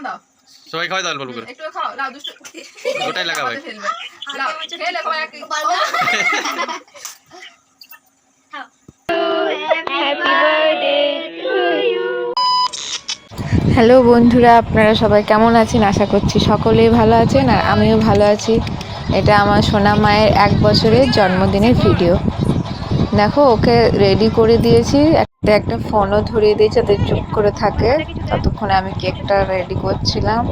খাওয়ান দাও। সবাই খাওয়াই দাও অল্প করে। একটু খাও লাও দুষ্টু। গোটাই ফেলবে লাও খেলে এক হ্যালো বন্ধুরা আপনারা সবাই কেমন আছেন? আশা করছি সকলেই ভালো আছেন আর আমিও ভালো আছি। এটা আমার সোনা মায়ের এক বছরের জন্মদিনের ভিডিও। দেখো ওকে রেডি করে দিয়েছি। একটা একটা ফোনও ধরিয়ে দিয়েছি যাতে চুপ করে থাকে। ততক্ষণে আমি কেকটা রেডি করছিলাম।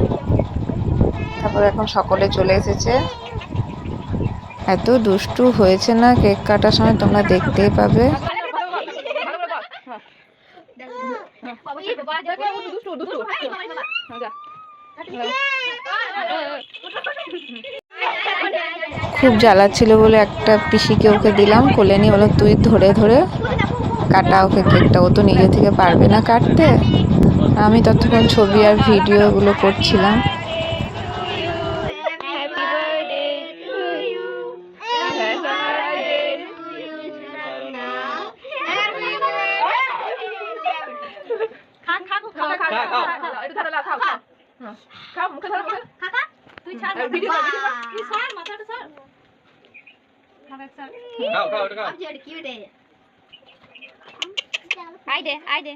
তারপর এখন সকলে চলে এসেছে। এত দুষ্টু হয়েছে না কেক কাটার সময়, তোমরা দেখতেই পাবে। খুব জ্বালাচ্ছিল বলে একটা পিসিকে ওকে দিলাম, কোলে নিয়ে বলো তুই ধরে ধরে। কাটা ওকে কেকটা ও তো নিজে থেকে পারবে না কাটতে। আমি ততক্ষণ ছবি আর ভিডিওগুলো করছিলাম। খাও খাও খাও আই দে আই দে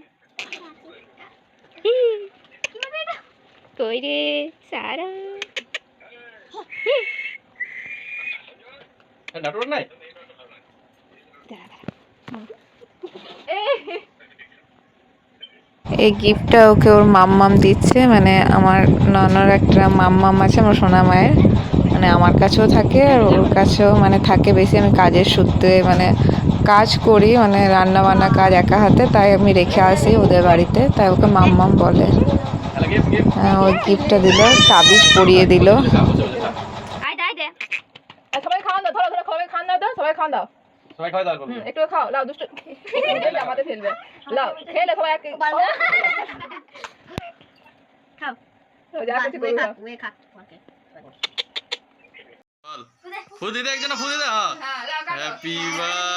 কই রে সারা নাটক নাই? এই গিফটটা ওকে ওর মাম্মাম দিচ্ছে মানে আমার ননর একটা মাম্মাম আছে আমার সোনা মায়ের। মানে আমার কাছেও থাকে আর ওর কাছেও মানে থাকে বেশি আমি কাজের সূত্রে মানে কাজ করি মানে রান্না বান্না কাজ একা হাতে তাই আমি রেখে আসি ওদের বাড়িতে তাই ওকে মাম্মাম বলে। হ্যাঁ, ওই গিফটটা দিল তাবিজ পরিয়ে দিল। দে দে। একটু খাও লাও দুষ্টু। আমাদের ফেলবে। লাও খেলে সবাই খাও। যা কিছু করবে না। বল। ফু দিদে একজন ফু দিদে হ্যাঁ হ্যাঁ হ্যাপি বার্থডে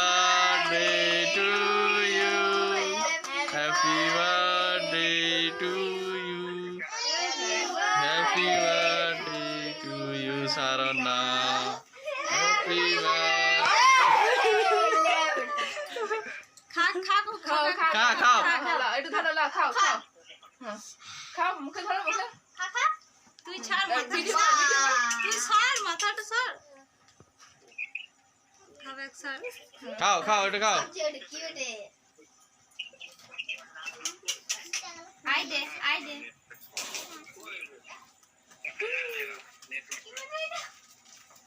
খাও খাও খা, খাও। একটু ধরো লাও খাও খাও। হ্যাঁ। খাও মুখে ধরো মুখে। তুই ছাড়। তুই ছাড়। মাথাটা ছাড়। খাও খাও এটা খাও। আই দে আই দে।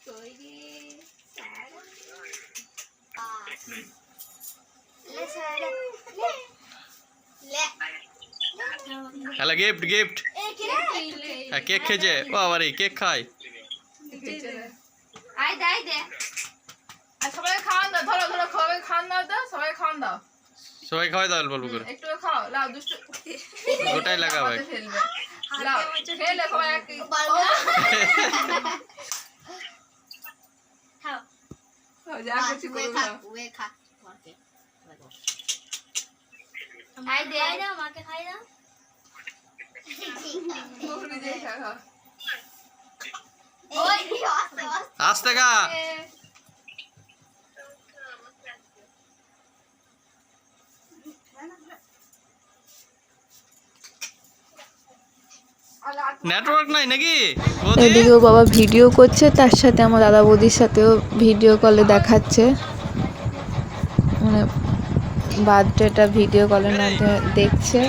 কই রে হ্যালো গিফট গিফট হ্যাঁ কেক খেয়েছে? ও আবার এই কেক খায়। দে দে। সবাই খাওয়ান দাও ধরো ধরো সবাই খান দাও তো সবাই খান দাও। সবাই খাওয়াই দাও অল্প অল্প করে। একটু খাও লাও দুষ্টু গোটাই লাও খেলে সবাই এক খাও। যা কিছু করবে না। আই দে। আই দাও মাকে খাই দাও। মুখ নিজেই খা, খাও। আস্তে খা নেটওয়ার্ক নাই নাকি? এদিকেও বাবা ভিডিও করছে তার সাথে আমার দাদা বৌদির সাথেও ভিডিও কলে দেখাচ্ছে। মানে বার্থডেটা ভিডিও কলের মাধ্যমে দেখছে।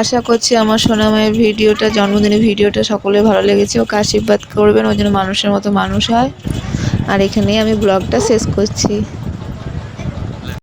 আশা করছি আমার সোনামায়ের ভিডিওটা জন্মদিনের ভিডিওটা সকলে ভালো লেগেছে। ওকে আশীর্বাদ করবেন ওই জন্য মানুষের মতো মানুষ হয়। আর এখানেই আমি ব্লগটা শেষ করছি।